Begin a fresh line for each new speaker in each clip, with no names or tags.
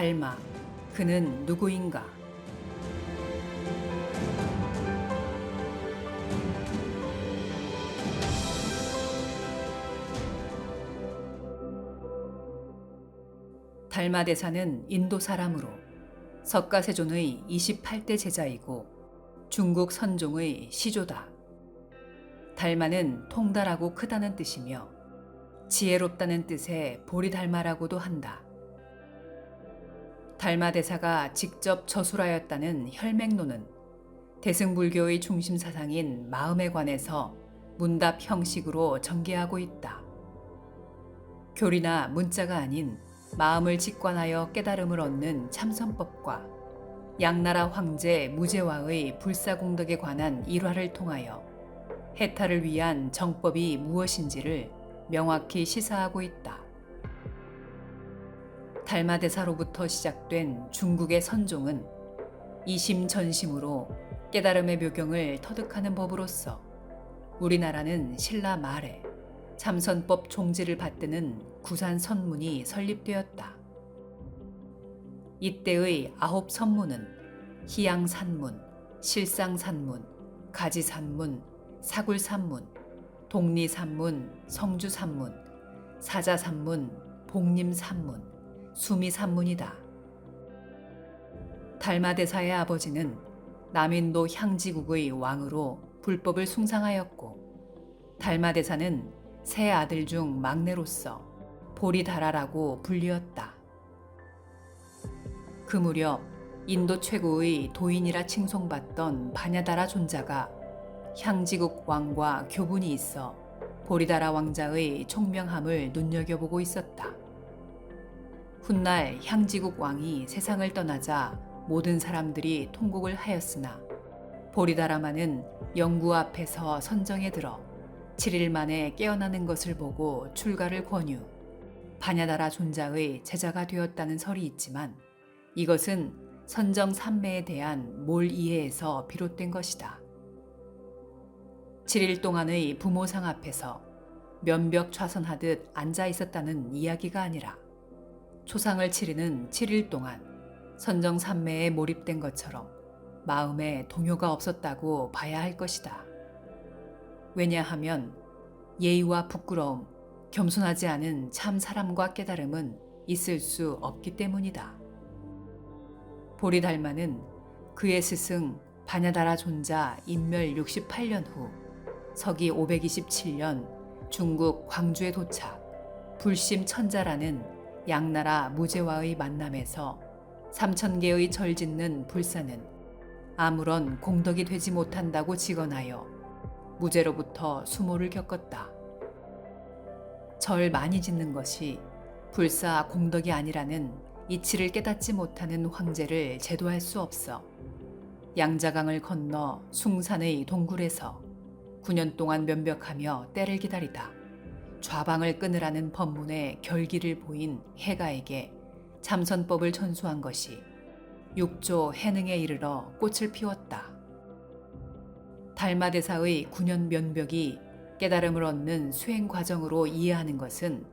달마, 그는 누구인가? 달마 대사는 인도 사람으로 석가세존의 28대 제자이고 중국 선종의 시조다. 달마는 통달하고 크다는 뜻이며 지혜롭다는 뜻의 보리달마라고도 한다. 달마 대사가 직접 저술하였다는 혈맹론은 대승불교의 중심 사상인 마음에 관해서 문답 형식으로 전개하고 있다. 교리나 문자가 아닌 마음을 직관하여 깨달음을 얻는 참선법과 양나라 황제 무제와의 불사공덕에 관한 일화를 통하여 해탈을 위한 정법이 무엇인지를 명확히 시사하고 있다. 달마대사로부터 시작된 중국의 선종은 이심전심으로 깨달음의 묘경을 터득하는 법으로서 우리나라는 신라 말에 참선법 종지를 받드는 구산 선문이 설립되었다. 이때의 아홉 선문은 희양산문, 실상산문, 가지산문, 사굴산문, 독리산문, 성주산문, 사자산문, 복림산문, 수미산문이다. 달마대사의 아버지는 남인도 향지국의 왕으로 불법을 숭상하였고 달마대사는 세 아들 중 막내로서 보리다라라고 불리었다. 그 무렵 인도 최고의 도인이라 칭송받던 바냐다라 존자가 향지국 왕과 교분이 있어 보리다라 왕자의 총명함을 눈여겨보고 있었다. 훗날 향지국 왕이 세상을 떠나자 모든 사람들이 통곡을 하였으나 보리다라마는 영구 앞에서 선정에 들어 7일 만에 깨어나는 것을 보고 출가를 권유, 바냐다라 존자의 제자가 되었다는 설이 있지만 이것은 선정 삼매에 대한 몰 이해에서 비롯된 것이다. 7일 동안의 부모상 앞에서 면벽 좌선하듯 앉아 있었다는 이야기가 아니라 초상을 치르는 7일 동안 선정 삼매에 몰입된 것처럼 마음에 동요가 없었다고 봐야 할 것이다. 왜냐하면 예의와 부끄러움, 겸손하지 않은 참 사람과 깨달음은 있을 수 없기 때문이다. 보리달마는 그의 스승 바냐다라 존자 인멸 68년 후 서기 527년 중국 광주에 도착 불심 천자라는 양나라 무제와의 만남에서 3천 개의 절 짓는 불사는 아무런 공덕이 되지 못한다고 직언하여 무죄로부터 수모를 겪었다. 절 많이 짓는 것이 불사 공덕이 아니라는 이치를 깨닫지 못하는 황제를 제도할 수 없어 양자강을 건너 숭산의 동굴에서 9년 동안 면벽하며 때를 기다리다 좌방을 끊으라는 법문의 결기를 보인 해가에게 참선법을 전수한 것이 육조 해능에 이르러 꽃을 피웠다. 달마대사의 9년 면벽이 깨달음을 얻는 수행 과정으로 이해하는 것은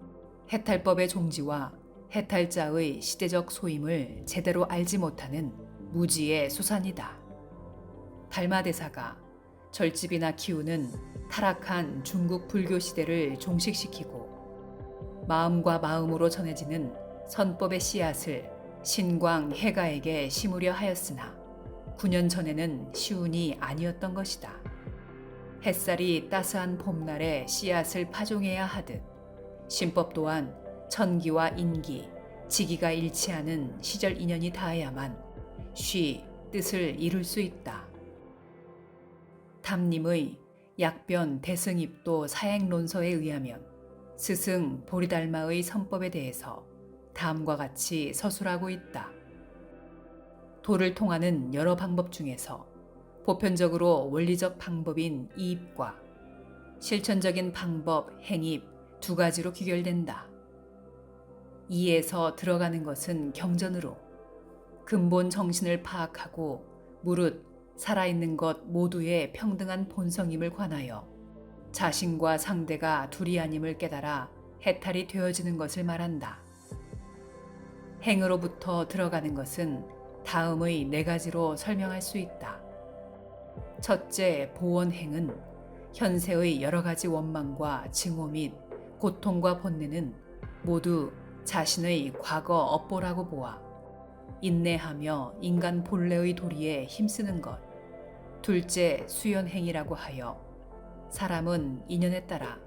해탈법의 종지와 해탈자의 시대적 소임을 제대로 알지 못하는 무지의 소산이다. 달마대사가 절집이나 키우는 타락한 중국 불교 시대를 종식시키고 마음과 마음으로 전해지는 선법의 씨앗을 신광 해가에게 심으려 하였으나 9년 전에는 쉬운이 아니었던 것이다. 햇살이 따스한 봄날에 씨앗을 파종해야 하듯 신법 또한 천기와 인기, 지기가 일치하는 시절 인연이 닿아야만 쉬 뜻을 이룰 수 있다. 담님의 약변 대승입도 사행론서에 의하면 스승 보리달마의 선법에 대해서 다음과 같이 서술하고 있다. 도를 통하는 여러 방법 중에서 보편적으로 원리적 방법인 이입과 실천적인 방법, 행입 두 가지로 귀결된다. 이에서 들어가는 것은 경전으로 근본 정신을 파악하고 무릇 살아있는 것 모두의 평등한 본성임을 관하여 자신과 상대가 둘이 아님을 깨달아 해탈이 되어지는 것을 말한다. 행으로부터 들어가는 것은 다음의 네 가지로 설명할 수 있다. 첫째, 보원행은 현세의 여러 가지 원망과 증오 및 고통과 번뇌는 모두 자신의 과거 업보라고 보아 인내하며 인간 본래의 도리에 힘쓰는 것. 둘째, 수연행이라고 하여 사람은 인연에 따라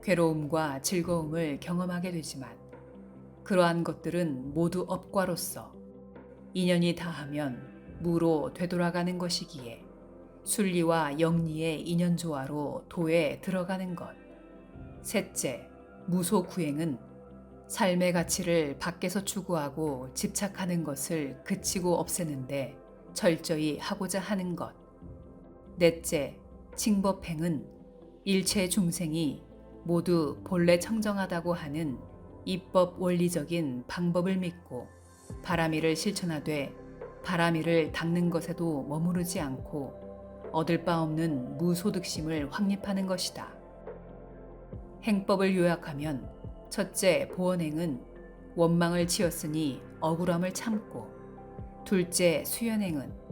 괴로움과 즐거움을 경험하게 되지만 그러한 것들은 모두 업과로서 인연이 다하면 무로 되돌아가는 것이기에 순리와 영리의 인연 조화로 도에 들어가는 것. 셋째, 무소 구행은 삶의 가치를 밖에서 추구하고 집착하는 것을 그치고 없애는데 철저히 하고자 하는 것. 넷째, 칭법행은 일체 중생이 모두 본래 청정하다고 하는 입법 원리적인 방법을 믿고 바람이를 실천하되 바람이를 닦는 것에도 머무르지 않고 얻을 바 없는 무소득심을 확립하는 것이다. 행법을 요약하면 첫째 보원행은 원망을 지었으니 억울함을 참고 둘째 수연행은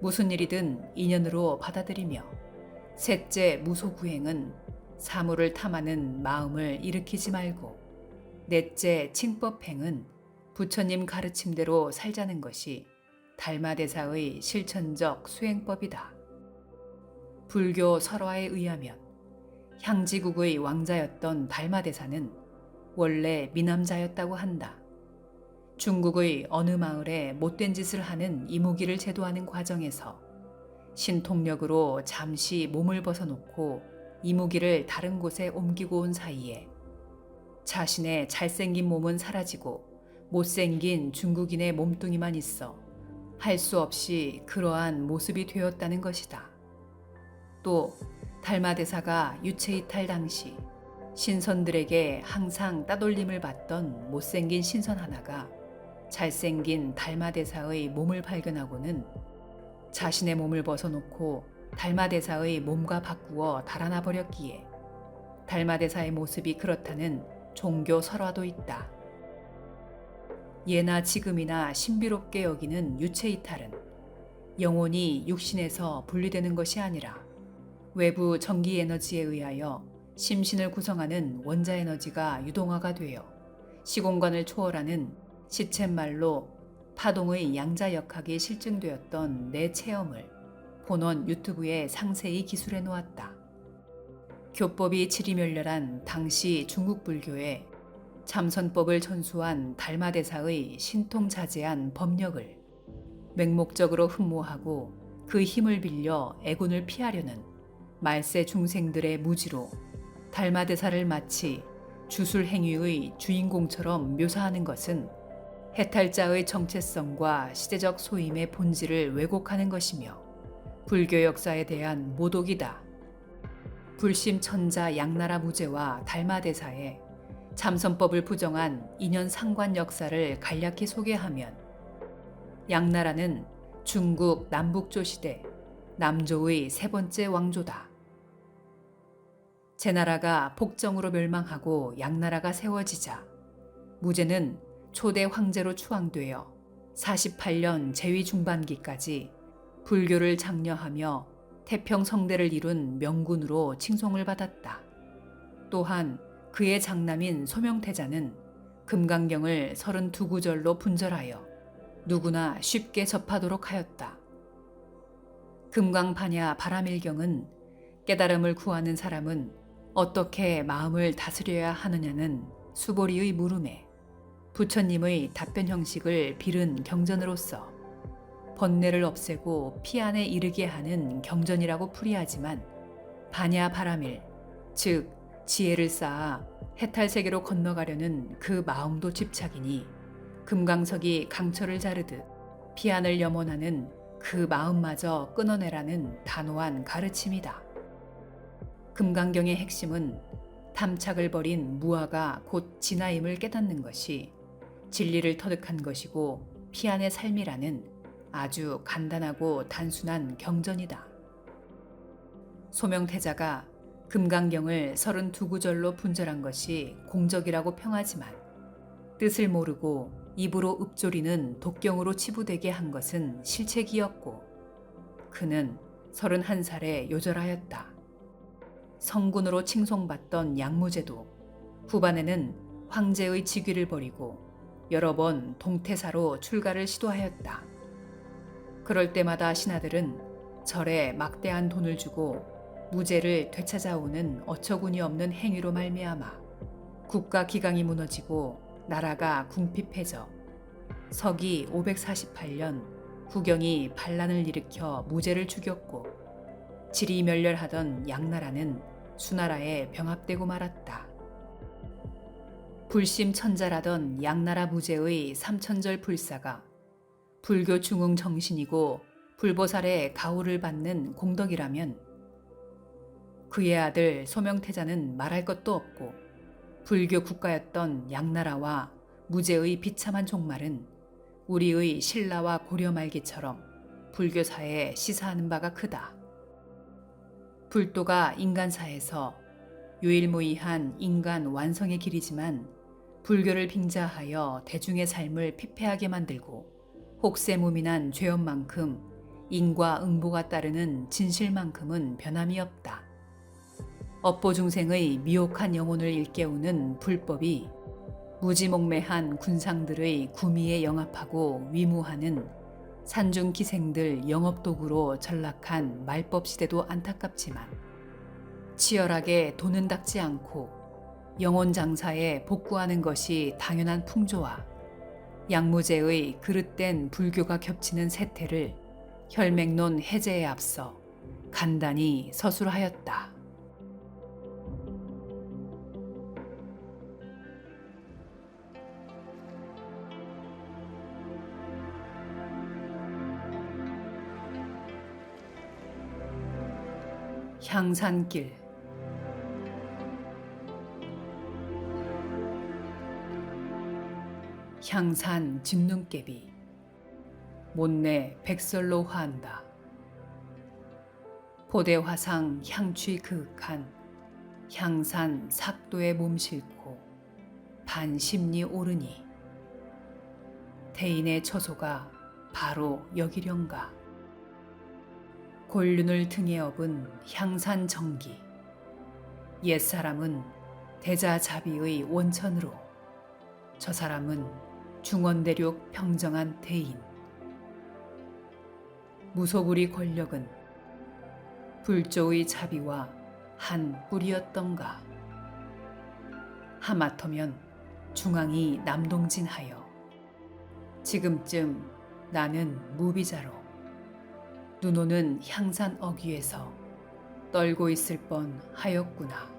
무슨 일이든 인연으로 받아들이며 셋째 무소구행은 사물을 탐하는 마음을 일으키지 말고 넷째 칭법행은 부처님 가르침대로 살자는 것이 달마대사의 실천적 수행법이다. 불교 설화에 의하면 향지국의 왕자였던 달마대사는 원래 미남자였다고 한다. 중국의 어느 마을에 못된 짓을 하는 이무기를 제도하는 과정에서 신통력으로 잠시 몸을 벗어놓고 이무기를 다른 곳에 옮기고 온 사이에 자신의 잘생긴 몸은 사라지고 못생긴 중국인의 몸뚱이만 있어 할 수 없이 그러한 모습이 되었다는 것이다. 또 달마대사가 유체이탈 당시 신선들에게 항상 따돌림을 받던 못생긴 신선 하나가 잘생긴 달마대사의 몸을 발견하고는 자신의 몸을 벗어놓고 달마대사의 몸과 바꾸어 달아나 버렸기에 달마대사의 모습이 그렇다는 종교 설화도 있다. 예나 지금이나 신비롭게 여기는 유체 이탈은 영혼이 육신에서 분리되는 것이 아니라 외부 전기 에너지에 의하여 심신을 구성하는 원자 에너지가 유동화가 되어 시공간을 초월하는 시쳇말로 파동의 양자 역학이 실증되었던 내 체험을 본원 유튜브에 상세히 기술해 놓았다. 교법이 지리멸렬한 당시 중국 불교에 참선법을 전수한 달마대사의 신통자제한 법력을 맹목적으로 흠모하고 그 힘을 빌려 애군을 피하려는 말세 중생들의 무지로 달마대사를 마치 주술 행위의 주인공처럼 묘사하는 것은 해탈자의 정체성과 시대적 소임의 본질을 왜곡하는 것이며 불교 역사에 대한 모독이다. 불심 천자 양나라 무제와 달마대사의 참선법을 부정한 인연 상관 역사를 간략히 소개하면 양나라는 중국 남북조 시대 남조의 세 번째 왕조다. 제나라가 폭정으로 멸망하고 양나라가 세워지자 무제는 초대 황제로 추앙되어 48년 제위 중반기까지 불교를 장려하며 태평 성대를 이룬 명군으로 칭송을 받았다. 또한 그의 장남인 소명태자는 금강경을 32구절로 분절하여 누구나 쉽게 접하도록 하였다. 금강파냐 바라밀경은 깨달음을 구하는 사람은 어떻게 마음을 다스려야 하느냐는 수보리의 물음에 부처님의 답변 형식을 빌은 경전으로서 번뇌를 없애고 피안에 이르게 하는 경전이라고 풀이하지만 바냐 바라밀, 즉 지혜를 쌓아 해탈 세계로 건너가려는 그 마음도 집착이니 금강석이 강철을 자르듯 피안을 염원하는 그 마음마저 끊어내라는 단호한 가르침이다. 금강경의 핵심은 탐착을 버린 무아가 곧 진아임을 깨닫는 것이 진리를 터득한 것이고 피안의 삶이라는 아주 간단하고 단순한 경전이다. 소명태자가 금강경을 32구절로 분절한 것이 공적이라고 평하지만 뜻을 모르고 입으로 읍조리는 독경으로 치부되게 한 것은 실책이었고 그는 31살에 요절하였다. 성군으로 칭송받던 양무제도 후반에는 황제의 직위를 버리고 여러 번 동태사로 출가를 시도하였다. 그럴 때마다 신하들은 절에 막대한 돈을 주고 무죄를 되찾아오는 어처구니 없는 행위로 말미암아 국가 기강이 무너지고 나라가 궁핍해져 서기 548년 후경이 반란을 일으켜 무죄를 죽였고 질이 멸렬하던 양나라는 수나라에 병합되고 말았다. 불심 천자라던 양나라 무제의 삼천절 불사가 불교 중흥 정신이고 불보살의 가호를 받는 공덕이라면 그의 아들 소명태자는 말할 것도 없고 불교 국가였던 양나라와 무제의 비참한 종말은 우리의 신라와 고려 말기처럼 불교사에 시사하는 바가 크다. 불도가 인간사에서 유일무이한 인간 완성의 길이지만 불교를 빙자하여 대중의 삶을 피폐하게 만들고 혹세무민한 죄업만큼 인과 응보가 따르는 진실만큼은 변함이 없다. 업보 중생의 미혹한 영혼을 일깨우는 불법이 무지몽매한 군상들의 구미에 영합하고 위무하는 산중 기생들 영업도구로 전락한 말법 시대도 안타깝지만 치열하게 돈은 닦지 않고 영혼 장사에 복구하는 것이 당연한 풍조와 양무제의 그릇된 불교가 겹치는 세태를 혈맹론 해제에 앞서 간단히 서술하였다. 향산길 향산 집눈깨비 못내 백설로 화한다. 보대화상 향취 그윽한 향산 삭도에 몸 싣고 반심리 오르니 대인의 처소가 바로 여기련가 골륜을 등에 업은 향산 정기 옛사람은 대자자비의 원천으로 저 사람은 중원대륙 평정한 대인 무소불위 권력은 불조의 자비와 한 뿌리였던가 하마터면 중앙이 남동진하여 지금쯤 나는 무비자로 눈 오는 향산 어귀에서 떨고 있을 뻔 하였구나.